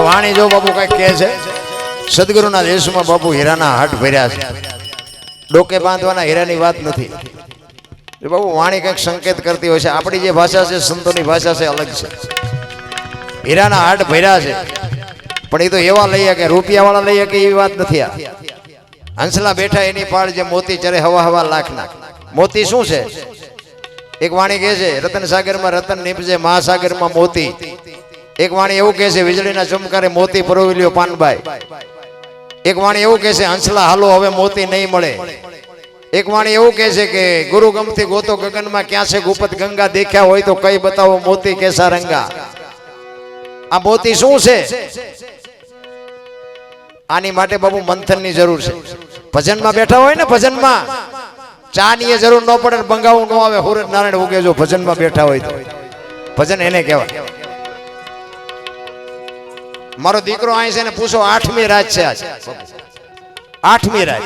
આ વાણી જો બાપુ કંઈક કહે છે? સદગુરુના દેશમાં બાપુ હીરાના હાટ ભર્યા છે. ડોકે બાંધવાના હીરાની વાત નથી. બાપુ વાણી કંઈક સંકેત કરતી હોય છે. આપણી જે ભાષા છે, સંતોની ભાષા છે, અલગ છે. હીરાના હાટ ભર્યા છે. પણ એ તો એવા લઈએ કે રૂપિયાવાળા લઈએ કે એવી વાત નથી આ. હંસલા બેઠા એની પાળ જે મોતી ચરે હવા હવા લાખના. મોતી શું છે? એક વાણી કહે છે રતન સાગરમાં રતન નીપજે, મહાસાગરમાં મોતી. એક વાણી એવું કહે છે, વીજળીના ચમકારે મોતી પરોવી પાનભાઈ એક વાણી એવું કહે છે, હંસલા હાલો, હવે મોતી નહીં મળે. એક વાણી એવું કહે છે કે, ગુરુ ગમથી ગોતો ગગનમાં ક્યાં છે, ગુપત ગંગા દેખ્યા હોય તો કઈ બતાવો મોતી કેસા રંગા. આ મોતી શું છે? આની માટે બાબુ મંથનની જરૂર છે. ભજનમાં બેઠા હોય ને, ભજનમાં? ચા ની જરૂર ન પડે બંગાવું ન આવે. હુરત નારાયણ ઉગે જો ભજનમાં બેઠા હોય તો. ભજન એને કહેવાય. મારો દીકરો અહીં છે ને પૂછો, આઠમી રાત છે આજ? આઠમી રાત.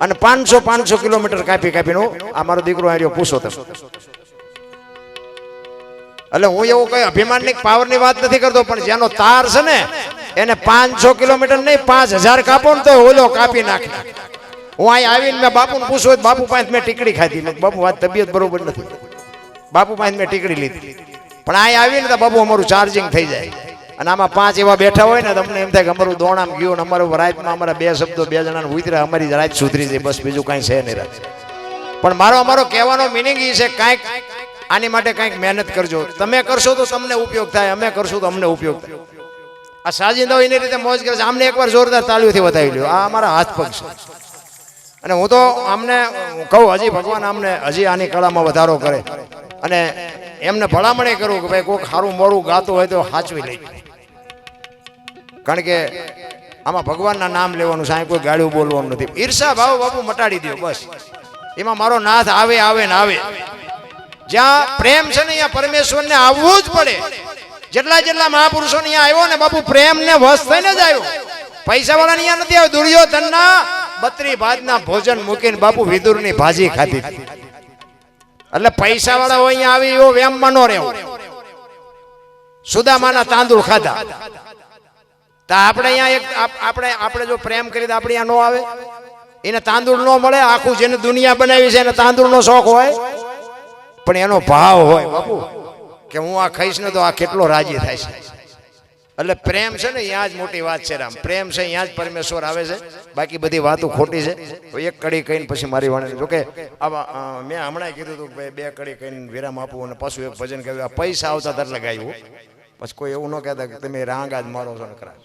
અને પાંચસો પાંચસો કિલોમીટર કાપી કાપીને આ મારો દીકરો આવ્યો પૂછો તમે. એટલે હું એવું કઈ અભિમાનની પાવરની વાત નથી કરતો, પણ જેનો તાર છે ને, એને પાંચસો કિલોમીટર નહીં, પાંચ હજાર કાપો ને તો ઓલો કાપી નાખે. હું અહીં આવીને મેં બાપુને પૂછ્યું બાપુ પાસે મેં ટીકડી ખાધી. મેં બાપુ, વાત તબિયત બરોબર નથી. બાપુ પાસે મેં ટીકડી લીધી. પણ અહીં આવીને તો બાપુ અમારું ચાર્જિંગ થઈ જાય. અને આમાં પાંચ એવા બેઠા હોય ને, તમને એમ થાય કે અમારું દોણામ ગયું ને અમારું રાતમાં અમારા બે શબ્દો બે જણાને ઉતર્યા, અમારી રાત સુધરી જાય, બસ બીજું કાંઈ છે નહીં રાત. પણ મારો અમારો કહેવાનો મિનિંગ એ છે, કાંઈક આની માટે કાંઈક મહેનત કરજો. તમે કરશો તો તમને ઉપયોગ થાય, અમે કરશું તો અમને ઉપયોગ થાય. આ સાજિંદાઓ એની રીતે મોજ કરે છે. આમને એકવાર જોરદાર તાળીઓથી વધાવી લ્યો. આ અમારા હાથ પગ છે. અને હું તો આમને કહું, હજી ભગવાન આમને હજી આની કળામાં વધારો કરે. અને એમને ભલામણે કરું કે ભાઈ કોઈક સારું મોડું ગાતું હોય તો સાચવી લઈ. કારણ કે આમાં ભગવાનના નામ લેવાનું સાહેબ કોઈ ગાળું બોલવાનું નથી. ઈર્ષા ભાવ બાપુ મટાડી દો બસ. એમાં મારો નાથ આવે આવે ને આવે. જ્યાં પ્રેમ છે ને અહીંયા પરમેશ્વરને આવવું જ પડે. જેટલા જેટલા મહાપુરુષો અહીંયા આવ્યો ને, બાપુ પ્રેમ ને વશ થઈને જ આવ્યો. પૈસા વાળા અહીંયા નથી આવ્યો. દુર્યોધનના બત્રી ભાતના ભોજન મૂકીને બાપુ વિદુરની ભાજી ખાધી. એટલે પૈસા વાળા હોય અહીંયા આવી એવો વેમમાં ન રહેવો. સુદામાના તાંદુળ ખાધા. તો આપણે અહીંયા એક આપણે આપણે જો પ્રેમ કરી તો આપણે અહીંયા ન આવે. એને તાંદુળ ન મળે, આખું જેને દુનિયા બનાવી છે એને તાંદુળનો શોખ હોય. પણ એનો ભાવ હોય, બાપુ, કે હું આ ખાઈશ ને તો આ કેટલો રાજી થાય છે. એટલે પ્રેમ છે ને અહીંયા જ મોટી વાત છે રામ. પ્રેમ છે અહીંયા જ પરમેશ્વર આવે છે. બાકી બધી વાતો ખોટી છે. એક કડી કહીને પછી મારી વાણી જોકે આવા મેં હમણાં કીધું હતું ભાઈ બે કડી કહીને વિરામ આપવું અને પાછું એક ભજન કહ્યું પૈસા આવતા ત્યારે લગાવ્યું પછી કોઈ એવું ન કહેતા કે તમે રાંગ આજ મારો છો ને ખરા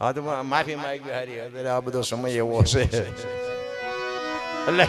હા તો માફી માંગી હારી. અત્યારે આ બધો સમય એવો છે. એટલે